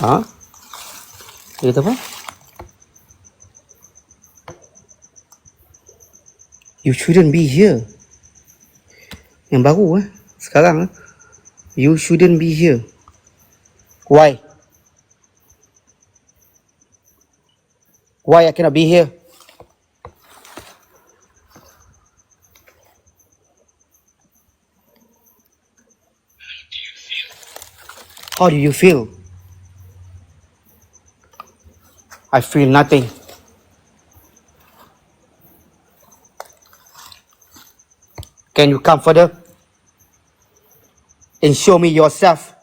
Ha? Dia kata apa? You shouldn't be here. Yang baru eh. Sekarang eh. You shouldn't be here. Why? Why I cannot be here? How do you feel? I feel nothing. Can you come further and show me yourself?